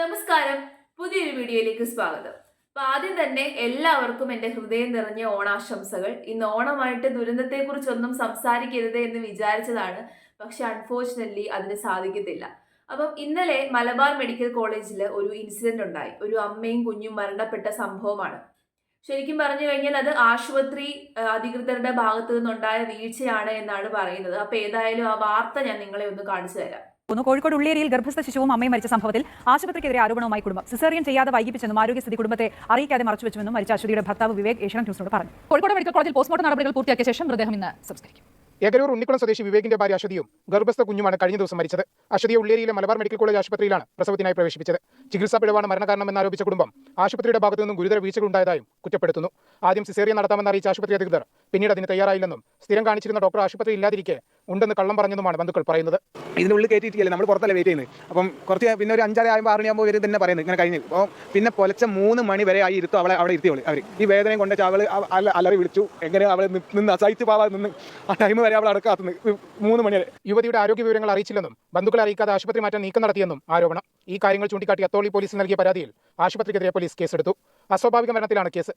നമസ്കാരം. പുതിയൊരു വീഡിയോയിലേക്ക് സ്വാഗതം. അപ്പൊ ആദ്യം തന്നെ എല്ലാവർക്കും എന്റെ ഹൃദയം നിറഞ്ഞ ഓണാശംസകൾ. ഇന്ന് ഓണമായിട്ട് ദുരന്തത്തെക്കുറിച്ചൊന്നും സംസാരിക്കരുത് എന്ന് വിചാരിച്ചതാണ്. പക്ഷെ അൺഫോർച്ചുനറ്റ്ലി അതിന് സാധിക്കത്തില്ല. അപ്പം ഇന്നലെ മലബാർ മെഡിക്കൽ കോളേജിൽ ഒരു ഇൻസിഡന്റ് ഉണ്ടായി. ഒരു അമ്മയും കുഞ്ഞും മരണപ്പെട്ട സംഭവമാണ്. ശരിക്കും പറഞ്ഞു കഴിഞ്ഞാൽ അത് ആശുപത്രി അധികൃതരുടെ ഭാഗത്തു നിന്നുണ്ടായ വീഴ്ചയാണ് എന്നാണ് പറയുന്നത്. അപ്പൊ ഏതായാലും ആ വാർത്ത ഞാൻ നിങ്ങളെ ഒന്ന് കാണിച്ചു തരാം. ഒന്ന് കോഴിക്കോട് ഉള്ളേരിയിൽ ഗർഭസ്ഥ ശിശുവും അമ്മയും മരിച്ച സംഭവത്തിൽ ആശുപത്രിക്കെതിരെ ആരോപണവുമായി കുടുംബം. സിസേറിയൻ ചെയ്യാതെ വൈകിപ്പിച്ചെന്നും ആരോഗ്യസ്ഥിതി കുടുംബത്തെ അറിയിക്കാതെ മറച്ചുവെച്ചുവെന്നും മരിച്ച അശ്വതിയുടെ ഭർത്താവ് വിവേക് ഏഷ്യൻ ന്യൂസിനോട് പറഞ്ഞു. കോഴിക്കോട് മെഡിക്കൽ കോളേജിൽ പോസ്റ്റ്മോർട്ടം നടപടികൾ പൂർത്തിയാക്കിയ ശേഷം മൃതദേഹം ഇന്ന് സംസ്കരിക്കും. ഏകരൂർ ഉണ്ണിക്കുളം സ്വദേശി വിവേകിന്റെ ഭാര്യ അശ്വതിയും ഗർഭസ്ഥ കുഞ്ഞുമാണ് കഴിഞ്ഞ ദിവസം മരിച്ചത്. അശ്വതിയെ ഉള്ളേരിയിലെ മലബാർ മെഡിക്കൽ കോളേജ് ആശുപത്രിയിലാണ് പ്രസവത്തിനായി പ്രവേശിപ്പിച്ചത്. ചികിത്സാ പിഴവാണ് മരണകാരണമെന്ന് ആരോപിച്ച കുടുംബം ആശുപത്രിയുടെ ഭാഗത്തു നിന്നും ഗുരുതര വീഴ്ചകൾ ഉണ്ടായതായും കുറ്റപ്പെടുത്തുന്നു. ആദ്യം സിസേറിയ നടത്താമെന്ന് അറിയിച്ച ആശുപത്രി അധികൃതർ പിന്നീട് അതിന് തയ്യാറായില്ലെന്നും സ്ഥിരം കാണിച്ചിരുന്ന ഡോക്ടർ ആശുപത്രി ഇല്ലാതിരിക്കെ ഉണ്ടെന്ന് കള്ളം പറഞ്ഞതുമാണ് ബന്ധുക്കൾ പറയുന്നത്. ഇതിനുള്ളിൽ കയറ്റിയിട്ടില്ല നമ്മൾ പുറത്തല്ലേ വെയിറ്റ് ചെയ്യുന്നത്? അപ്പം കുറച്ച് പിന്നെ ഒരു അഞ്ചര ആകുമ്പോൾ ആറ് മണിയാകുമ്പോൾ ഇവർ തന്നെ പറയുന്നത്. ഇങ്ങനെ കഴിഞ്ഞു. അപ്പോൾ പിന്നെ പൊലച്ച മൂന്ന് മണി വരെ ആയി ഇരുത്തു അവളെ അവിടെ ഇരുത്തിയോളി. അവർ ഈ വേദനയും കൊണ്ട് അവൾ അലറി വിളിച്ചു. എങ്ങനെ അവൾ നിന്ന് അസഹിച്ച് പാവാതെ നിന്ന്. ആ ടൈം വരെ അവൾ അടക്കാത്തുനിന്ന് മൂന്ന് മണി വരെ. യുവതിയുടെ ആരോഗ്യ വിവരങ്ങൾ അറിയിച്ചില്ലെന്നും ബന്ധുക്കളെ അറിയിക്കാതെ ആശുപത്രി മാറ്റാൻ നീക്കം നടത്തിയെന്നും ആരോപണം. ഈ കാര്യങ്ങൾ ചൂണ്ടിക്കാട്ടി അത്തോളി പോലീസ് നൽകിയ പരാതിയിൽ ആശുപത്രിക്കെതിരെ പോലീസ് കേസെടുത്തു. അസ്വാഭാവിക മരണത്തിലാണ് കേസ്.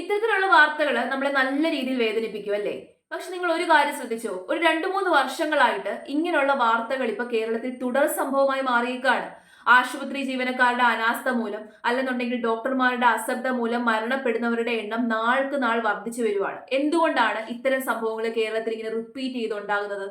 ഇത്തരത്തിലുള്ള വാർത്തകൾ നമ്മളെ നല്ല രീതിയിൽ വേദനിപ്പിക്കും അല്ലേ? പക്ഷെ നിങ്ങൾ ഒരു കാര്യം ശ്രദ്ധിച്ചോ? ഒരു രണ്ടു മൂന്ന് വർഷങ്ങളായിട്ട് ഇങ്ങനെയുള്ള വാർത്തകൾ ഇപ്പൊ കേരളത്തിൽ തുടർ സംഭവമായി മാറിയേക്കാണ് ആശുപത്രി ജീവനക്കാരുടെ അനാസ്ഥ മൂലം അല്ലെന്നുണ്ടെങ്കിൽ ഡോക്ടർമാരുടെ അശ്രദ്ധ മൂലം മരണപ്പെടുന്നവരുടെ എണ്ണം നാൾക്ക് നാൾ വർദ്ധിച്ചു വരുവാണ്. എന്തുകൊണ്ടാണ് ഇത്തരം സംഭവങ്ങൾ കേരളത്തിൽ ഇങ്ങനെ റിപ്പീറ്റ് ചെയ്തുണ്ടാകുന്നത്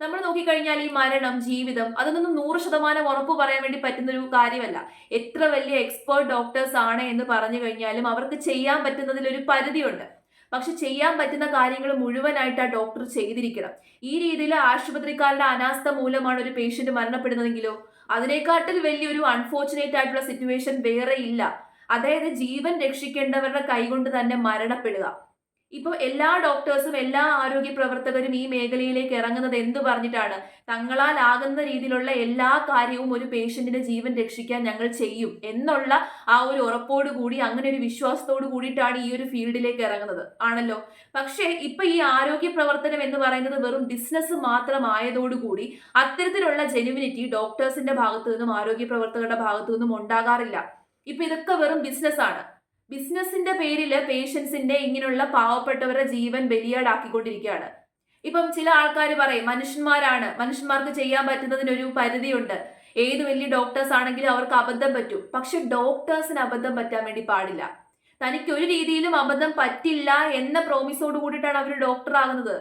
നമ്മൾ നോക്കിക്കഴിഞ്ഞാൽ ഈ മരണം ജീവിതം അതൊന്നും നൂറ് ശതമാനം ഉറപ്പ് പറയാൻ വേണ്ടി പറ്റുന്ന ഒരു കാര്യമല്ല. എത്ര വലിയ എക്സ്പേർട്ട് ഡോക്ടേഴ്സ് ആണ് എന്ന് പറഞ്ഞു കഴിഞ്ഞാലും അവർക്ക് ചെയ്യാൻ പറ്റുന്നതിൽ ഒരു പരിധിയുണ്ട്. പക്ഷെ ചെയ്യാൻ പറ്റുന്ന കാര്യങ്ങൾ മുഴുവനായിട്ട് ആ ഡോക്ടർ ചെയ്തിരിക്കണം. ഈ രീതിയിൽ ആശുപത്രിക്കാരുടെ അനാസ്ഥ മൂലമാണ് ഒരു പേഷ്യന്റ് മരണപ്പെടുന്നതെങ്കിലോ? അതിനെക്കാട്ടിൽ വലിയൊരു അൺഫോർച്ചുനേറ്റ് ആയിട്ടുള്ള സിറ്റുവേഷൻ വേറെ ഇല്ല. അതായത് ജീവൻ രക്ഷിക്കേണ്ടവരുടെ കൈകൊണ്ട് തന്നെ മരണപ്പെടുക. ഇപ്പോൾ എല്ലാ ഡോക്ടേഴ്സും എല്ലാ ആരോഗ്യ പ്രവർത്തകരും ഈ മേഖലയിലേക്ക് ഇറങ്ങുന്നത് എന്തു പറഞ്ഞിട്ടാണ്? തങ്ങളാൽ ആകുന്ന രീതിയിലുള്ള എല്ലാ കാര്യവും ഒരു പേഷ്യന്റിന്റെ ജീവൻ രക്ഷിക്കാൻ ഞങ്ങൾ ചെയ്യും എന്നുള്ള ആ ഒരു ഉറപ്പോട് കൂടി അങ്ങനെ ഒരു വിശ്വാസത്തോട് കൂടിയിട്ടാണ് ഈ ഒരു ഫീൽഡിലേക്ക് ഇറങ്ങുന്നത്. ആണല്ലോ? പക്ഷേ ഇപ്പൊ ഈ ആരോഗ്യ പ്രവർത്തനം എന്ന് പറയുന്നത് വെറും ബിസിനസ് മാത്രമായതോടുകൂടി അത്തരത്തിലുള്ള ജെനുവിനിറ്റി ഡോക്ടേഴ്സിന്റെ ഭാഗത്തു നിന്നും ആരോഗ്യ പ്രവർത്തകരുടെ ഭാഗത്തു നിന്നും ഉണ്ടാകാറില്ല. ഇപ്പൊ ഇതൊക്കെ വെറും ബിസിനസ് ആണ്. ബിസിനസിന്റെ പേരിൽ പേഷ്യൻസിന്റെ ഇങ്ങനെയുള്ള പാവപ്പെട്ടവരുടെ ജീവൻ ബലിയാടാക്കിക്കൊണ്ടിരിക്കുകയാണ്. ഇപ്പം ചില ആൾക്കാർ പറയും മനുഷ്യന്മാരാണ് മനുഷ്യന്മാർക്ക് ചെയ്യാൻ പറ്റുന്നതിനൊരു പരിധിയുണ്ട്. ഏത് വലിയ ഡോക്ടേഴ്സ് ആണെങ്കിലും അവർക്ക് അബദ്ധം പറ്റും. പക്ഷെ ഡോക്ടേഴ്സിന് അബദ്ധം പറ്റാൻ വേണ്ടി പാടില്ല. തനിക്ക് ഒരു രീതിയിലും അബദ്ധം പറ്റില്ല എന്ന പ്രോമിസോട് കൂടിയിട്ടാണ് അവർ ഡോക്ടർ ആകുന്നത്.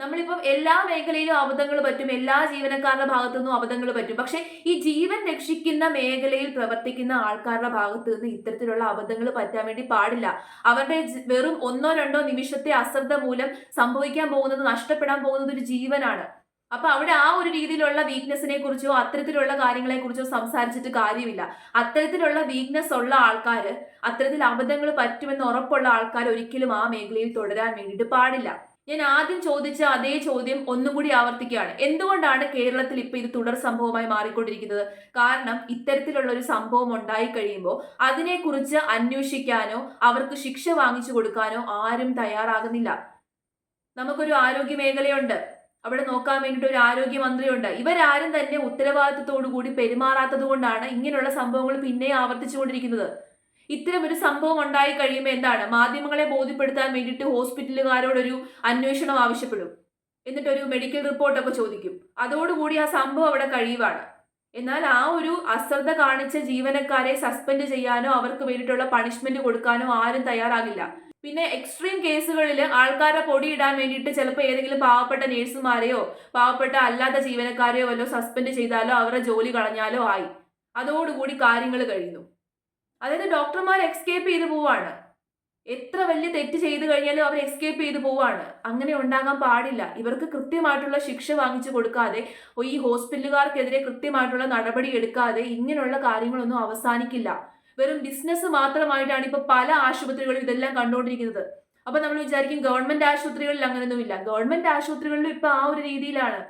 നമ്മളിപ്പം എല്ലാ മേഖലയിലും അബദ്ധങ്ങൾ പറ്റും എല്ലാ ജീവനക്കാരുടെ ഭാഗത്തു നിന്നും അബദ്ധങ്ങൾ പറ്റും. പക്ഷേ ഈ ജീവൻ രക്ഷിക്കുന്ന മേഖലയിൽ പ്രവർത്തിക്കുന്ന ആൾക്കാരുടെ ഭാഗത്തു നിന്ന് ഇത്തരത്തിലുള്ള അബദ്ധങ്ങൾ പറ്റാൻ വേണ്ടി പാടില്ല. അവരുടെ വെറും ഒന്നോ രണ്ടോ നിമിഷത്തെ അശ്രദ്ധ മൂലം സംഭവിക്കാൻ പോകുന്നത് നഷ്ടപ്പെടാൻ പോകുന്നത് ഒരു ജീവനാണ്. അപ്പൊ അവിടെ ആ ഒരു രീതിയിലുള്ള വീക്ക്നെസ്സിനെ കുറിച്ചോ അത്തരത്തിലുള്ള കാര്യങ്ങളെ കുറിച്ചോ സംസാരിച്ചിട്ട് കാര്യമില്ല. അത്തരത്തിലുള്ള വീക്ക്നെസ് ഉള്ള ആൾക്കാർ അത്തരത്തിൽ അബദ്ധങ്ങൾ പറ്റുമെന്ന് ഉറപ്പുള്ള ആൾക്കാർ ഒരിക്കലും ആ മേഖലയിൽ തുടരാൻ വേണ്ടിയിട്ട് പാടില്ല. ഞാൻ ആദ്യം ചോദിച്ച അതേ ചോദ്യം ഒന്നുകൂടി ആവർത്തിക്കുകയാണ്. എന്തുകൊണ്ടാണ് കേരളത്തിൽ ഇപ്പൊ ഇത് തുടർ സംഭവമായി മാറിക്കൊണ്ടിരിക്കുന്നത്? കാരണം ഇത്തരത്തിലുള്ള ഒരു സംഭവം ഉണ്ടായി കഴിയുമ്പോൾ അതിനെക്കുറിച്ച് അന്വേഷിക്കാനോ അവർക്ക് ശിക്ഷ വാങ്ങിച്ചു കൊടുക്കാനോ ആരും തയ്യാറാകുന്നില്ല. നമുക്കൊരു ആരോഗ്യ മേഖലയുണ്ട് അവിടെ നോക്കാൻ വേണ്ടിയിട്ട് ഒരു ആരോഗ്യമന്ത്രിയുണ്ട്. ഇവരാരും തന്നെ ഉത്തരവാദിത്തത്തോടു കൂടി പെരുമാറാത്തത് കൊണ്ടാണ് ഇങ്ങനെയുള്ള സംഭവങ്ങൾ പിന്നെ ആവർത്തിച്ചുകൊണ്ടിരിക്കുന്നത്. ഇത്തരം ഒരു സംഭവം ഉണ്ടായി കഴിയുമ്പോൾ എന്താണ്? മാധ്യമങ്ങളെ ബോധ്യപ്പെടുത്താൻ വേണ്ടിയിട്ട് ഹോസ്പിറ്റലുകാരോടൊരു അന്വേഷണം ആവശ്യപ്പെടും. എന്നിട്ട് ഒരു മെഡിക്കൽ റിപ്പോർട്ടൊക്കെ ചോദിക്കും. അതോടുകൂടി ആ സംഭവം അവിടെ കഴിയുവാണ്. എന്നാൽ ആ ഒരു അശ്രദ്ധ കാണിച്ച ജീവനക്കാരെ സസ്പെൻഡ് ചെയ്യാനോ അവർക്ക് വേണ്ടിയിട്ടുള്ള പണിഷ്മെന്റ് കൊടുക്കാനോ ആരും തയ്യാറാകില്ല. പിന്നെ എക്സ്ട്രീം കേസുകളിൽ ആൾക്കാരെ പൊടിയിടാൻ വേണ്ടിയിട്ട് ചിലപ്പോൾ ഏതെങ്കിലും പാവപ്പെട്ട നേഴ്സുമാരെയോ പാവപ്പെട്ട അല്ലാത്ത ജീവനക്കാരെയോ വല്ലോ സസ്പെൻഡ് ചെയ്താലോ അവരുടെ ജോലി കളഞ്ഞാലോ ആയി. അതോടുകൂടി കാര്യങ്ങൾ കഴിയുന്നു. അതായത് ഡോക്ടർമാർ എക്സ്കേപ്പ് ചെയ്ത് പോവാണ്. എത്ര വലിയ തെറ്റ് ചെയ്തു കഴിഞ്ഞാലും അവർ എക്സ്കേപ്പ് ചെയ്ത് പോവാണ്. അങ്ങനെ ഉണ്ടാകാൻ പാടില്ല. ഇവർക്ക് കൃത്യമായിട്ടുള്ള ശിക്ഷ വാങ്ങിച്ചു കൊടുക്കാതെ ഈ ഹോസ്പിറ്റലുകാർക്കെതിരെ കൃത്യമായിട്ടുള്ള നടപടി എടുക്കാതെ ഇങ്ങനെയുള്ള കാര്യങ്ങളൊന്നും അവസാനിക്കില്ല. വെറും ബിസിനസ് മാത്രമായിട്ടാണ് ഇപ്പൊ പല ആശുപത്രികളും ഇതെല്ലാം കണ്ടുകൊണ്ടിരിക്കുന്നത്. അപ്പൊ നമ്മൾ വിചാരിക്കും ഗവൺമെന്റ് ആശുപത്രികളിൽ അങ്ങനെയൊന്നുമില്ല. ഗവൺമെന്റ് ആശുപത്രികളിലും ഇപ്പൊ ആ ഒരു രീതിയിലാണ്.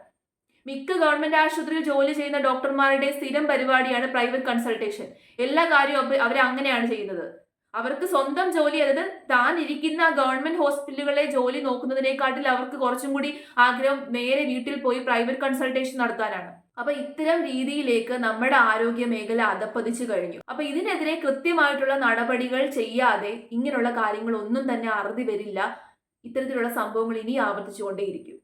മിക്ക ഗവൺമെന്റ് ആശുപത്രിയിൽ ജോലി ചെയ്യുന്ന ഡോക്ടർമാരുടെ സ്ഥിരം പരിപാടിയാണ് പ്രൈവറ്റ് കൺസൾട്ടേഷൻ. എല്ലാ കാര്യവും അവർ അങ്ങനെയാണ് ചെയ്യുന്നത്. അവർക്ക് സ്വന്തം ജോലി അതായത് താൻ ഇരിക്കുന്ന ഗവൺമെന്റ് ഹോസ്പിറ്റലുകളെ ജോലി നോക്കുന്നതിനെക്കാട്ടിൽ അവർക്ക് കുറച്ചും കൂടി ആഗ്രഹം നേരെ വീട്ടിൽ പോയി പ്രൈവറ്റ് കൺസൾട്ടേഷൻ നടത്താനാണ്. അപ്പൊ ഇത്തരം രീതിയിലേക്ക് നമ്മുടെ ആരോഗ്യ മേഖല അതപ്പതിച്ചു കഴിഞ്ഞു. അപ്പൊ ഇതിനെതിരെ കൃത്യമായിട്ടുള്ള നടപടികൾ ചെയ്യാതെ ഇങ്ങനെയുള്ള കാര്യങ്ങൾ ഒന്നും തന്നെ അറുതി വരില്ല. ഇത്തരത്തിലുള്ള സംഭവങ്ങൾ ഇനി ആവർത്തിച്ചുകൊണ്ടേയിരിക്കും.